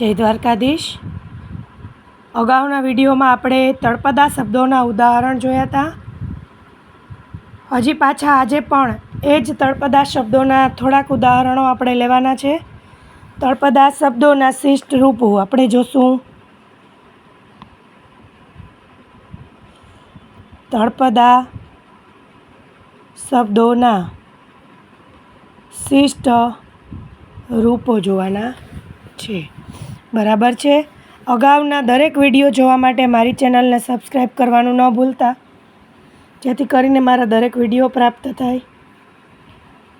જય દ્વારકાધીશ. અગાઉના વિડીયોમાં આપણે તળપદા શબ્દોના ઉદાહરણ જોયા હતા હજી પાછા આજે પણ એ જ તળપદા શબ્દોના થોડાક ઉદાહરણો આપણે લેવાના છે. તળપદા શબ્દોના શિષ્ટ રૂપો આપણે જોશું. તળપદા શબ્દોના શિષ્ટ રૂપો જોવાના છે. બરાબર છે? અગાઉના દરેક વીડિયો જોવા માટે મારી ચેનલને સબસ્ક્રાઈબ કરવાનું ન ભૂલતા. જેથી કરીને મારા દરેક વીડિયો પ્રાપ્ત થાય.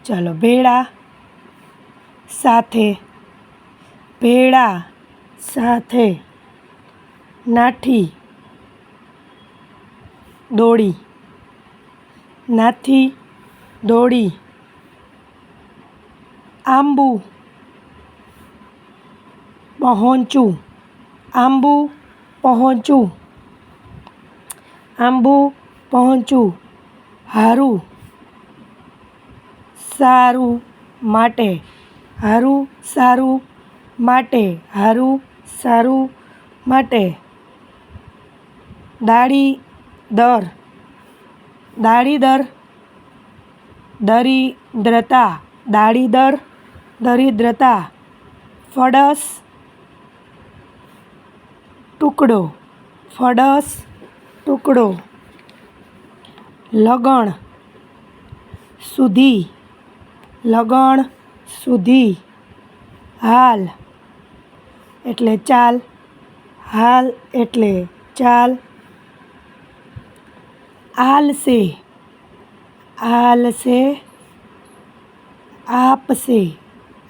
ચાલો, ભેળા સાથે ભેળા સાથે નાઠી દોડી. નાથી દોડી. આંબુ પહોંચું. આંબુ પહોંચું. આંબુ પહોંચું. હારું. સારું માટે. હારું સારું માટે. હારું સારું માટે. દાડી દર. દાડીદર દરિદ્રતા. દાડીદર દરિદ્રતા. ફડસ ટુકડો ફડસ ટુકડો લગણ સુધી લગણ સુધી હાલ એટલે ચાલ હાલ એટલે ચાલ આલસે આલસે આપશે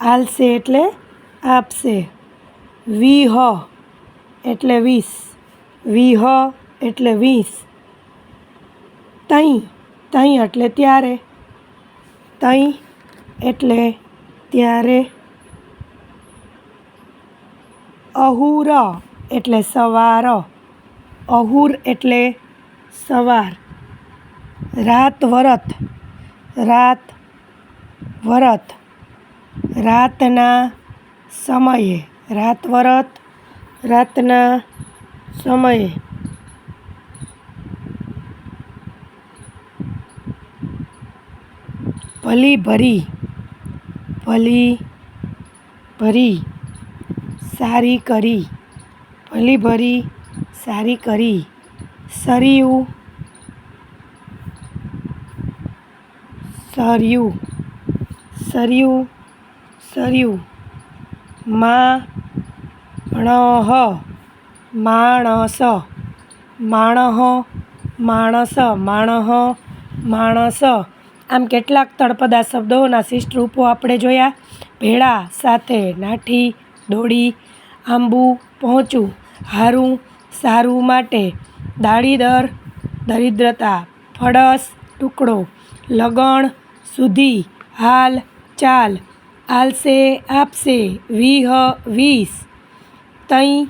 આલશે એટલે આપશે વિહ એટલે વીસ. વિહ એટલે વીસ. તઈ તઈ એટલે ત્યારે. તઈ એટલે ત્યારે. અહુર એટલે સવાર. અહુર એટલે સવાર. રાત વરત. રાત વરત. રાતના સમયે. રાત વરત રાતના સમયે ભલી ભરી ભલી ભરી સારી કરી ભલી ભરી સારી કરી, સરિયું, સર્યું સર્યું સર્યું સરયું માણહ, માણસ માણહ માણસ માણહ, માણસ. આમ કેટલાક તળપદા શબ્દોના શિષ્ટ રૂપો આપણે જોયા. ભેળા સાથે નાઠી, દોડી, આંબુ, પહોંચું, હારું, સારું માટે, દાડીદર, દરિદ્રતા, ફળસ, ટુકડો, લગણ, સુધી, હાલ, ચાલ આલશે આપશે વિહ, વીસ. તઈ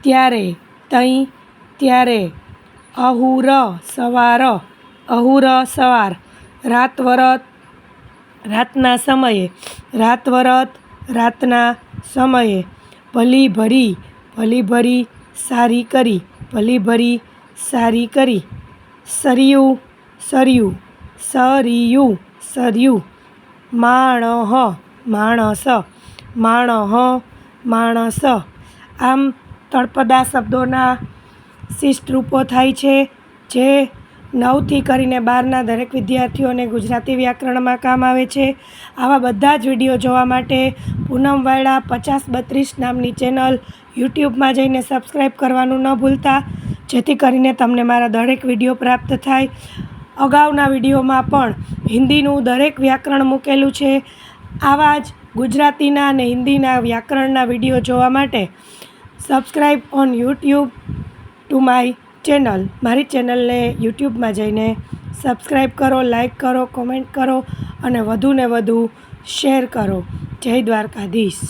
ત્યારે તઈ ત્યારે. અહુર સવાર અહુર સવાર. રાત વરત રાતના સમયે. રાત વરત રાતના સમયે. ભલી ભરી ભલી ભરી સારી કરી ભલી ભરી સારી કરી. સરિયું સરિયું સરિયું સરિયું. માણહ, માણસ માણહ, માણસ. આમ તળપદા શબ્દોના શિષ્ટ રૂપો થાય છે, જે નવથી કરીને બારના દરેક વિદ્યાર્થીઓને ગુજરાતી વ્યાકરણમાં કામ આવે છે. આવા બધા જ વીડિયો જોવા માટે પૂનમ વાયડા પચાસ બત્રીસ નામની ચેનલ યુટ્યુબમાં જઈને સબસ્ક્રાઈબ કરવાનું ન ભૂલતા, જેથી કરીને તમને મારા દરેક વીડિયો પ્રાપ્ત થાય. અગાઉના વિડીયોમાં પણ હિન્દીનું દરેક વ્યાકરણ મૂકેલું છે. આવા જ ગુજરાતીના અને હિન્દીના વ્યાકરણના વીડિયો જોવા માટે subscribe on YouTube to my channel. મારી ચેનલને યુટ્યુબમાં જઈને સબસ્ક્રાઈબ કરો લાઈક કરો, કોમેન્ટ કરો અને વધુને વધુ શેર કરો. જય દ્વારકાધીશ.